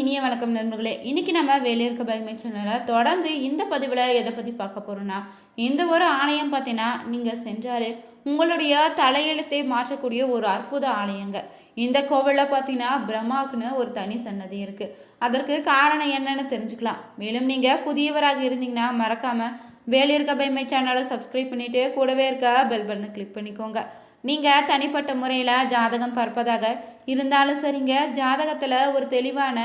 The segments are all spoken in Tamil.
இனிய வணக்கம் நண்பர்களே. இன்றைக்கி நம்ம வேலையிருக்க பயமை சேனலில் தொடர்ந்து இந்த பதிவில் எதை பற்றி பார்க்க போகிறோன்னா இந்த ஒரு ஆலயம் பார்த்தீங்கன்னா நீங்கள் சென்றார் உங்களுடைய தலையெழுத்தை மாற்றக்கூடிய ஒரு அற்புத ஆலயங்க. இந்த கோவிலில் பார்த்தீங்கன்னா பிரம்மாவுக்குன்னு ஒரு தனி சன்னதி இருக்குது அதற்கு காரணம் என்னன்னு தெரிஞ்சுக்கலாம். மேலும் நீங்கள் புதியவராக இருந்தீங்கன்னா மறக்காமல் வேலையிருக்க பயமை சேனலை சப்ஸ்கிரைப் பண்ணிவிட்டு கூடவே இருக்க பெல் பட்டனை கிளிக் பண்ணிக்கோங்க. நீங்கள் தனிப்பட்ட முறையில் ஜாதகம் பார்ப்பதாக இருந்தாலும் சரிங்க. ஜாதகத்தில் ஒரு தெளிவான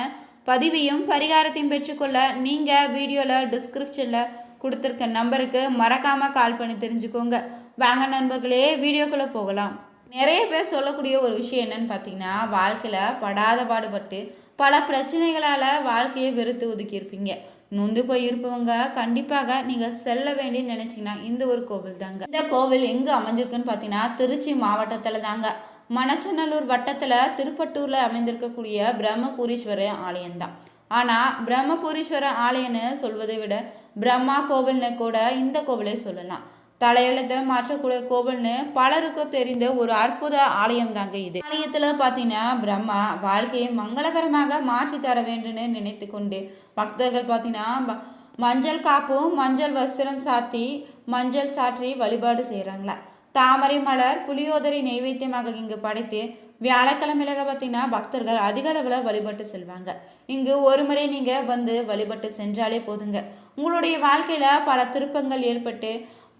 பதிவையும் பரிகாரத்தையும் பெற்றுக்கொள்ள நீங்கள் வீடியோவில் டிஸ்கிரிப்ஷனில் கொடுத்துருக்க நம்பருக்கு மறக்காமல் கால் பண்ணி தெரிஞ்சுக்கோங்க. வாங்க நண்பர்களே வீடியோக்குள்ளே போகலாம். நிறைய பேர் சொல்லக்கூடிய ஒரு விஷயம் என்னன்னு பார்த்தீங்கன்னா வாழ்க்கையில் படாத பாடுபட்டு பல பிரச்சனைகளால் வாழ்க்கையை வெறுத்து ஒதுக்கியிருப்பீங்க. நொந்து போய் இருப்பவங்க கண்டிப்பாக நீங்கள் செல்ல வேண்டி நினச்சிங்கன்னா இந்த ஒரு கோவில் தாங்க இந்த கோவில் எங்கே அமைஞ்சிருக்குன்னு பார்த்தீங்கன்னா திருச்சி மாவட்டத்தில் தாங்க. மணச்சநல்லூர் வட்டத்தில் திருப்பட்டூரில் அமைந்திருக்கக்கூடிய பிரம்மபுரீஸ்வர ஆலயம்தான் ஆனால் பிரம்மபுரீஸ்வர ஆலயம்னு சொல்வதை விட பிரம்மா கோவில்னு கூட இந்த கோவிலை சொல்லலாம். தலையெழுத்தை மாற்றக்கூடிய கோவில்னு பலருக்கும் தெரிந்த ஒரு அற்புத ஆலயம் தாங்க இது. ஆலயத்தில் பார்த்தீங்கன்னா பிரம்மா வாழ்க்கையை மங்களகரமாக மாற்றி தர வேண்டும்னு நினைத்து கொண்டு பக்தர்கள் பார்த்தீங்கன்னா மஞ்சள் காப்பும் மஞ்சள் வஸ்திரம் சாத்தி மஞ்சள் சாற்றி வழிபாடு செய்கிறாங்களா தாமரை மலர் புளியோதரை நைவேத்தியமாக இங்கு படைத்து வியாழக்கிழமையில பார்த்தீங்கன்னா பக்தர்கள் அதிக அளவில் வழிபட்டு செல்வாங்க. இங்கு ஒரு முறை நீங்கள் வந்து வழிபட்டு சென்றாலே போதுங்க. உங்களுடைய வாழ்க்கையில் பல திருப்பங்கள் ஏற்பட்டு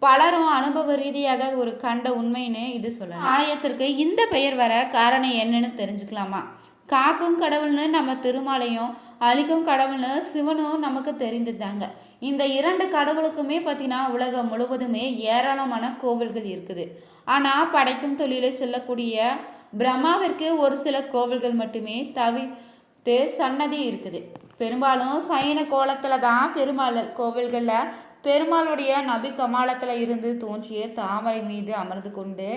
பலரும் அனுபவ ரீதியாக ஒரு கண்ட உண்மைன்னு இது சொல்லலாம். ஆலயத்திற்கு இந்த பெயர் வர காரணம் என்னன்னு தெரிஞ்சுக்கலாமா? காக்கும் கடவுள்னு நம்ம திருமாலையும் அழிக்கும் கடவுள்னு சிவனும் நமக்கு தெரிந்துதாங்க இந்த இரண்டு கடவுளுக்குமே பார்த்தீங்கன்னா உலகம் முழுவதுமே ஏராளமான கோவில்கள் இருக்குது. ஆனால் படைக்கும் தொழிலை செல்லக்கூடிய பிரம்மாவிற்கு ஒரு சில கோவில்கள் மட்டுமே தவிர்த்து சன்னதி இருக்குது. பெரும்பாலும் சயன கோலத்தில் தான் பெருமாள் கோவில்களில் பெருமாளுடைய நபி கமாலத்தில் இருந்து தோன்றிய தாமரை மீது அமர்ந்து கொண்டு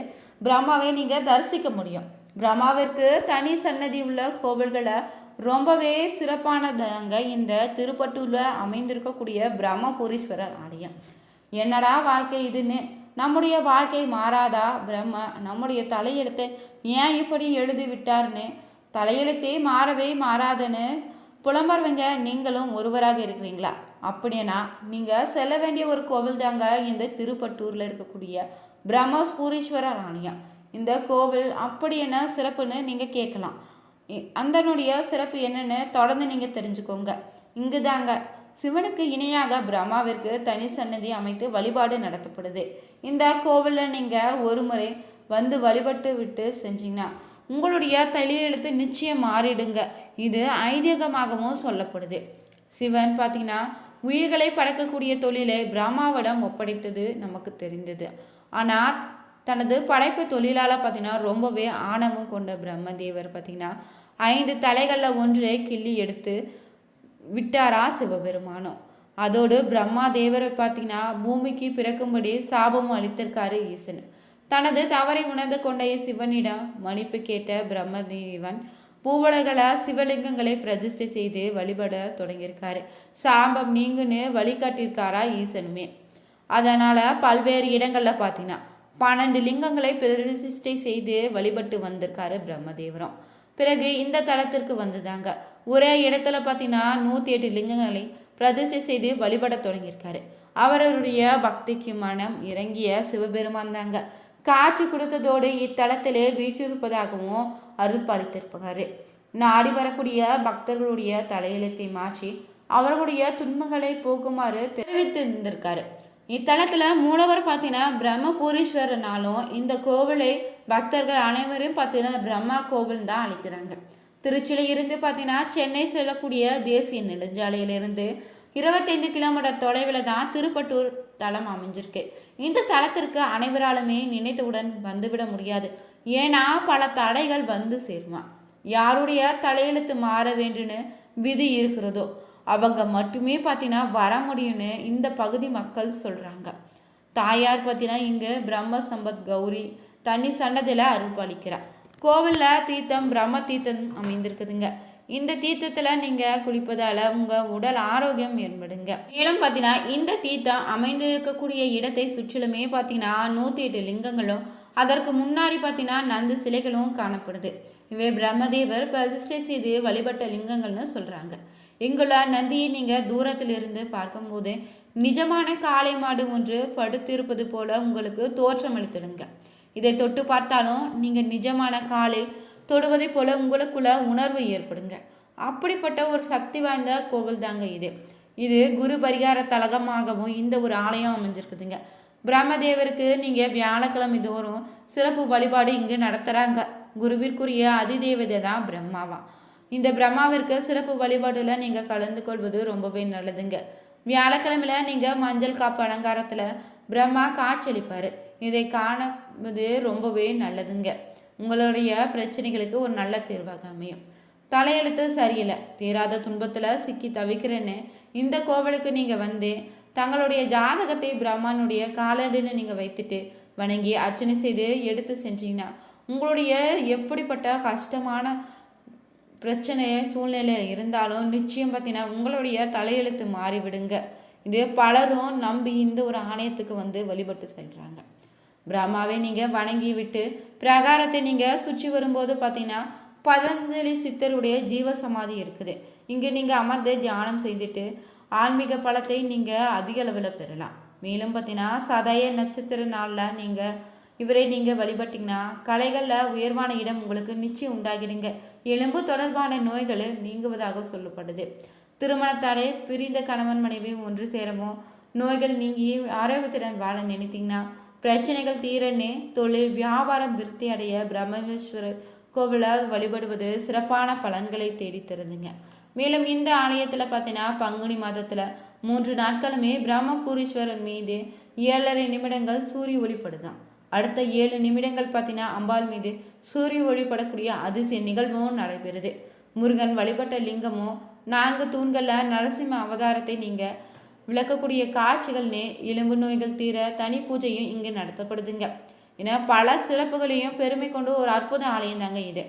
பிரம்மாவை நீங்கள் தரிசிக்க முடியும். பிரம்மாவிற்கு தனி சன்னதி உள்ள கோவில்களை ரொம்பவே சிறப்பானதாங்க இந்த திருப்பட்டூரில் அமைந்திருக்கக்கூடிய பிரம்மபுரீஸ்வரர் ஆலயம். என்னடா வாழ்க்கை இதுன்னு? நம்முடைய வாழ்க்கை மாறாதா? பிரம்ம நம்முடைய தலையெழுத்தை ஏன் இப்படி எழுதி விட்டார்னு? தலையெழுத்தே மாறவே மாறாதுன்னு? புலம்பர்வங்க நீங்களும் ஒருவராக இருக்கிறீங்களா? அப்படின்னா நீங்கள் செல்ல வேண்டிய ஒரு கோவில் தாங்க இந்த திருப்பட்டூரில் இருக்கக்கூடிய பிரம்மபூரீஸ்வரர் ஆலயம். இந்த கோவில் அப்படி என்ன சிறப்புன்னு நீங்கள் கேட்கலாம். அந்தனுடைய சிறப்பு என்னன்னு தொடர்ந்து நீங்கள் தெரிஞ்சுக்கோங்க. இங்கு தாங்க சிவனுக்கு இணையாக பிரம்மாவிற்கு தனி சன்னதி அமைத்து வழிபாடு நடத்தப்படுது. இந்த கோவிலில் நீங்கள் ஒரு முறை வந்து வழிபட்டு விட்டு செஞ்சீங்கன்னா உங்களுடைய தலையெழுத்து நிச்சயம் மாறிடுங்க. இது ஐதீகமாகவும் சொல்லப்படுது. சிவன் பார்த்தீங்கன்னா உயிர்களை படக்கக்கூடிய தொழிலை பிரம்மாவிடம் ஒப்படைத்தது நமக்கு தெரிந்தது. ஆனால் தனது படைப்பு தொழிலால் பார்த்தீங்கன்னா ரொம்பவே ஆணவம் கொண்ட பிரம்மதேவர் பார்த்தீங்கன்னா ஐந்து தலைகளில் ஒன்றை கிள்ளி எடுத்து விட்டாரா சிவபெருமானம் அதோடு பிரம்மா தேவரை பார்த்தீங்கன்னா பூமிக்கு பிறக்கும்படி சாபமும் அளித்திருக்காரு ஈசன். தனது தவறை உணர்ந்து கொண்ட சிவனிடம் மன்னிப்பு கேட்ட பிரம்மதேவன் பூவுலகள சிவலிங்கங்களை பிரதிஷ்டை செய்து வழிபட தொடங்கியிருக்காரு. சாபம் நீங்குன்னு வழிகாட்டியிருக்காரா ஈசனுமே. அதனால் பல்வேறு இடங்களில் பார்த்தீங்கன்னா பன்னெண்டு லிங்கங்களை பிரதிஷ்டை செய்து வழிபட்டு வந்திருக்காரு பிரம்மதேவரம். பிறகு இந்த தலத்திற்கு வந்துதாங்க. ஒரே இடத்துல பார்த்தீங்கன்னா நூற்றி எட்டு லிங்கங்களை பிரதிஷ்டை செய்து வழிபட தொடங்கியிருக்காரு. அவருடைய பக்திக்கு மனம் இறங்கிய சிவபெருமான் தாங்க. காட்சி கொடுத்ததோடு இத்தலத்திலே வீற்றிருப்பதாகவும் அருள்பாலித்திருப்பாரு நாடி வரக்கூடிய பக்தர்களுடைய தலையெழுத்தை மாற்றி அவர்களுடைய துன்பங்களை போக்குமாறு தெரிவித்திருந்திருக்காரு. இத்தலத்தில் மூலவர் பார்த்தீங்கன்னா பிரம்மபூரீஸ்வரர்னாலும் இந்த கோவிலை பக்தர்கள் அனைவரும் பார்த்தீங்கன்னா பிரம்மா கோவில் தான் அழைக்கிறாங்க. திருச்சியில் இருந்து பார்த்தீங்கன்னா சென்னை செல்லக்கூடிய தேசிய நெடுஞ்சாலையிலிருந்து இருபத்தைந்து கிலோமீட்டர் தொலைவில் தான் திருப்பட்டூர் தலம் அமைஞ்சிருக்கு. இந்த தலத்திற்கு அனைவராலுமே நினைத்தவுடன் வந்துவிட முடியாது. ஏன்னா பல தடைகள் வந்து சேருமா. யாருடைய தலையெழுத்து மாற வேண்டும்னு விதி இருக்கிறதோ அவங்க மட்டுமே பார்த்தீங்கன்னா வர முடியும்னு இந்த பகுதி மக்கள் சொல்கிறாங்க தாயார் பார்த்தீங்கன்னா இங்கே பிரம்ம சம்பத் கௌரி தண்ணி சன்னதியில் அருள்பாலிக்கிறார் கோவிலில் தீர்த்தம் பிரம்ம தீர்த்தம் அமைந்திருக்குதுங்க. இந்த தீர்த்தத்தில் நீங்கள் குளிப்பதால் உங்கள் உடல் ஆரோக்கியம் ஏற்படுங்க மேலும் பார்த்தீங்கன்னா இந்த தீர்த்தம் அமைந்து இருக்கக்கூடிய இடத்தை சுற்றிலுமே பார்த்தீங்கன்னா நூற்றி எட்டு லிங்கங்களும் அதற்கு முன்னாடி பார்த்தீங்கன்னா நந்து சிலைகளும் காணப்படுது. இவை பிரம்மதேவர் பிரதிஷ்டை செய்து வழிபட்ட லிங்கங்கள்னு சொல்கிறாங்க இங்குள்ள நந்தியை நீங்கள் தூரத்திலிருந்து பார்க்கும்போது நிஜமான காளை மாடு ஒன்று படுத்திருப்பது போல உங்களுக்கு தோற்றமளித்திடுங்க. இதை தொட்டு பார்த்தாலும் நீங்கள் நிஜமான காளை தொடுவதை போல உங்களுக்குள்ள உணர்வு ஏற்படுங்க. அப்படிப்பட்ட ஒரு சக்தி வாய்ந்த கோவில் தாங்க இது. இது குரு பரிகார தலகமாகவும் இந்த ஒரு ஆலயம் அமைஞ்சிருக்குதுங்க. பிரம்மதேவருக்கு நீங்கள் வியாழக்கிழமை தோறும் சிறப்பு வழிபாடு இங்கு நடத்துகிறாங்க குருவிற்குரிய அதிதேவதை தான் பிரம்மாவா. இந்த பிரம்மாவிற்கு சிறப்பு வழிபாடுல நீங்கள் கலந்து கொள்வது ரொம்பவே நல்லதுங்க. வியாழக்கிழமையில நீங்கள் மஞ்சள் காப்பு அலங்காரத்தில் பிரம்மா காட்சியளிப்பார். இதை காணுவது ரொம்பவே நல்லதுங்க. உங்களுடைய பிரச்சனைகளுக்கு ஒரு நல்ல தீர்வாக அமையும். தலையெழுத்து சரியில்லை. தீராத துன்பத்தில் சிக்கி தவிக்கிறேன்னு இந்த கோவிலுக்கு நீங்கள் வந்து தங்களுடைய ஜாதகத்தை பிரம்மானுடைய காலடியில் நீங்கள் வைத்துட்டு வணங்கி அர்ச்சனை செய்து எடுத்து சென்றீங்கன்னா உங்களுடைய எப்படிப்பட்ட கஷ்டமான பிரச்சனை சூழ்நிலையில் இருந்தாலும் நிச்சயம் பார்த்தீங்கன்னா உங்களுடைய தலையெழுத்து மாறிவிடுங்க. இது பலரும் நம்பி இந்த ஒரு ஆணையத்துக்கு வந்து வழிபட்டு செல்கிறாங்க பிரம்மாவை நீங்கள் வணங்கி விட்டு பிரகாரத்தை நீங்கள் சுற்றி வரும்போது பார்த்தீங்கன்னா பதஞ்சலி சித்தருடைய ஜீவ சமாதி இருக்குது. இங்கே நீங்கள் அமர்ந்து தியானம் செய்துட்டு ஆன்மீக பலத்தை நீங்கள் அதிக அளவில் பெறலாம். மேலும் பார்த்தீங்கன்னா சதய நட்சத்திர நாளில் நீங்கள் இவரை நீங்கள் வழிபட்டிங்கன்னா கலைகளில் உயர்வான இடம் உங்களுக்கு நிச்சயம் உண்டாகிடுங்க. எலும்பு தொடர்பான நோய்கள் நீங்குவதாக சொல்லப்படுது. திருமணத்தாலே பிரிந்த கணவன் மனைவி ஒன்று சேரவும் நோய்கள் நீங்கி ஆரோக்கியத்துடன் வாழ நினைத்தீங்கன்னா பிரச்சனைகள் தீரனே தொழில் வியாபாரம் விருத்தி அடைய பிரம்மேஸ்வரர் கோவிலால் வழிபடுவது சிறப்பான பலன்களை தேடி தருதுங்க. மேலும் இந்த ஆலயத்தில் பார்த்தீங்கன்னா பங்குனி மாதத்தில் மூன்று நாட்களுமே பிரம்மபுரீஸ்வரன் மீது ஏழரை நிமிடங்கள் சூரிய ஒளிப்படுதான். அடுத்த ஏழு நிமிடங்கள் பார்த்தீங்கன்னா அம்பாள் மீது சூரிய ஒளிப்படக்கூடிய அதிசய நிகழ்வும் நடைபெறுது. முருகன் வழிபட்ட லிங்கமும் நான்கு தூண்களில் நரசிம்ம அவதாரத்தை நீங்கள் விளக்கக்கூடிய காட்சிகள்னே எலும்பு நோய்கள் தீர தனி பூஜையும் இங்கே நடத்தப்படுதுங்க. ஏன்னா பல சிறப்புகளையும் பெருமை கொண்டு ஒரு அற்புத ஆலயம் தாங்க இது.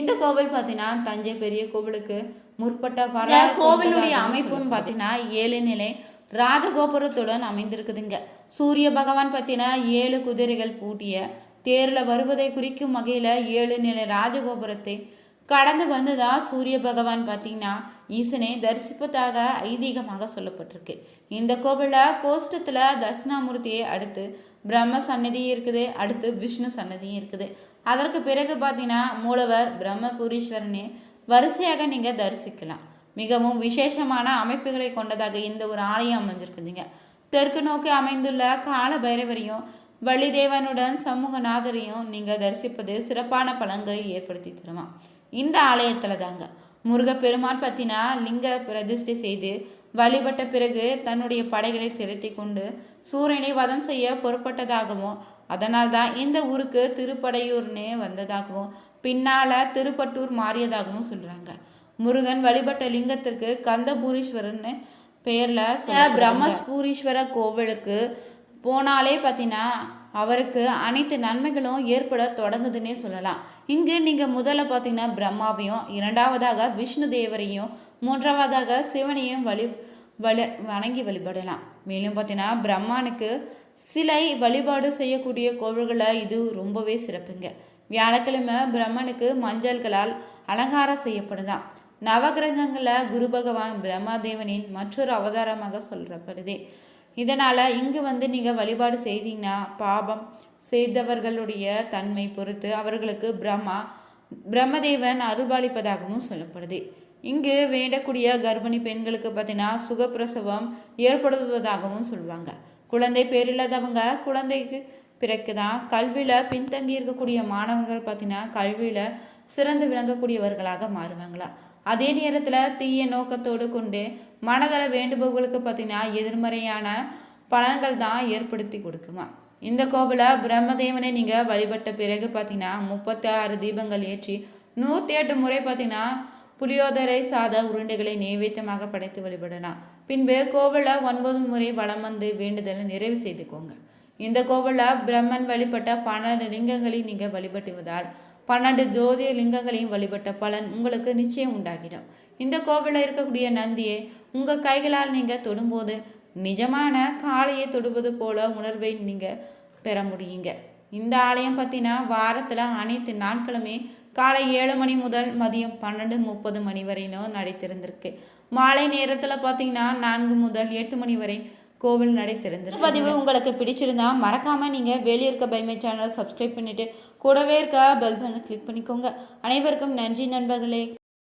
இந்த கோவில் பார்த்தீங்கன்னா தஞ்சை பெரிய கோவிலுக்கு முற்பட்ட பல கோவிலுடைய அமைப்புன்னு பார்த்தீங்கன்னா ஏழு நிலை ராஜகோபுரத்துடன் அமைந்திருக்குதுங்க. சூரிய பகவான் பார்த்தீங்கன்னா ஏழு குதிரைகள் பூட்டிய தேரில் வருவதை குறிக்கும் வகையில் ஏழு நிலை ராஜகோபுரத்தை கடந்து வந்ததா சூரிய பகவான் பார்த்தீங்கன்னா ஈசனை தரிசிப்பதாக ஐதீகமாக சொல்லப்பட்டிருக்கு. இந்த கோவிலில் கோஷ்டத்தில் தட்சிணாமூர்த்தியை அடுத்து பிரம்ம சன்னதியும் இருக்குது அடுத்து விஷ்ணு சன்னதியும் இருக்குது. அதற்கு பிறகு பார்த்தீங்கன்னா மூலவர் பிரம்மபுரீஸ்வரனே வரிசையாக நீங்கள் தரிசிக்கலாம். மிகவும் விசேஷமான அமைப்புகளை கொண்டதாக இந்த ஒரு ஆலயம் அமைஞ்சிருக்குதுங்க. தெற்கு நோக்கி அமைந்துள்ள கால பைரவரையும் வள்ளிதேவனுடன் சமூகநாதரையும் நீங்கள் தரிசிப்பது சிறப்பான பலன்களை ஏற்படுத்தி தருமா? இந்த ஆலயத்தில் தாங்க. முருகப்பெருமான் பற்றினா லிங்க பிரதிஷ்டை செய்து வழிபட்ட பிறகு தன்னுடைய படைகளை திரட்டி கொண்டு சூரியனை வதம் செய்ய பொறுப்பட்டதாகவும் அதனால் தான் இந்த ஊருக்கு திருப்படையூர்னே வந்ததாகவும் பின்னால் திருப்பட்டூர் மாறியதாகவும் சொல்கிறாங்க முருகன் வழிபட்ட லிங்கத்திற்கு கந்தபூரீஸ்வரன் பெயரில் பிரம்மஸ்பூரீஸ்வர கோவிலுக்கு போனாலே பார்த்தீங்கன்னா அவருக்கு அனைத்து நன்மைகளும் ஏற்பட தொடங்குதுன்னே சொல்லலாம். இங்கு நீங்கள் முதல்ல பார்த்தீங்கன்னா பிரம்மாவையும் இரண்டாவதாக விஷ்ணு தேவரையும் மூன்றாவதாக சிவனையும் வழி வழி வணங்கி வழிபடலாம். மேலும் பார்த்தீங்கன்னா பிரம்மானுக்கு சிலை வழிபாடு செய்யக்கூடிய கோவில்களில் இது ரொம்பவே சிறப்புங்க. வியாழக்கிழமை பிரம்மனுக்கு மஞ்சள்களால் அலங்காரம் செய்யப்படுதான். நவகிரகங்களை குரு பகவான் பிரம்மாதேவனின் மற்றொரு அவதாரமாக சொல்லப்படுது இதனால் இங்கு வந்து நீங்கள் வழிபாடு செய்தீங்கன்னா பாபம் செய்தவர்களுடைய தன்மை பொறுத்து அவர்களுக்கு பிரம்மா பிரம்மதேவன் அருள்பாலிப்பதாகவும் சொல்லப்படுது. இங்கு வேண்டக்கூடிய கர்ப்பிணி பெண்களுக்கு பார்த்தீங்கன்னா சுகப்பிரசவம் ஏற்படுவதாகவும் சொல்லுவாங்க குழந்தை பேரில்லாதவங்க குழந்தைக்கு பிறகு தான் கல்வியில் பின்தங்கி இருக்கக்கூடிய மாணவர்கள் பார்த்தீங்கன்னா கல்வியில் சிறந்து விளங்கக்கூடியவர்களாக மாறுவாங்களா. அதே நேரத்தில் தீய நோக்கத்தோடு கொண்டு மனதள வேண்டுபவர்களுக்கு பார்த்தீங்கன்னா எதிர்மறையான பலன்கள் தான் ஏற்படுத்தி கொடுக்குமா? இந்த கோவில பிரம்மதேவனை நீங்கள் வழிபட்ட பிறகு பார்த்தீங்கன்னா முப்பத்தி ஆறு தீபங்கள் ஏற்றி நூற்றி எட்டு முறை பார்த்தீங்கன்னா புளியோதரை சாத உருண்டைகளை நைவேத்தியமாக படைத்து வழிபடலாம். பின்பு கோவிலில் ஒன்பது முறை வளம் வந்து வேண்டுதலை நிறைவு செய்துக்கோங்க. இந்த கோவிலில் பிரம்மன் வழிபட்ட பன்னெண்டு லிங்கங்களை நீங்கள் வழிபட்டுவதால் பன்னெண்டு ஜோதிய லிங்கங்களையும் வழிபட்ட பலன் உங்களுக்கு நிச்சயம் உண்டாகிடும். இந்த கோவிலில் இருக்கக்கூடிய நந்தியை உங்கள் கைகளால் நீங்கள் தொடும்போது நிஜமான காளையை தொடுவது போல உணர்வை நீங்கள் பெற முடியுங்க. இந்த ஆலயம் பார்த்தீங்கன்னா வாரத்தில் அனைத்து நாட்களுமே காலை ஏழு மணி முதல் மதியம் பன்னெண்டு முப்பது மணி வரையிலும் நடைத்திருந்திருக்கு. மாலை நேரத்தில் பார்த்தீங்கன்னா நான்கு முதல் எட்டு மணி வரை கோவில் நடை திறந்து பதிவு உங்களுக்கு பிடிச்சிருந்தா மறக்காமல் நீங்கள் வெளியே இருக்க பைமை சேனலை சப்ஸ்கிரைப் பண்ணிவிட்டு கூடவே இருக்க பெல் பட்டனை கிளிக் பண்ணிக்கோங்க. அனைவருக்கும் நன்றி நண்பர்களே.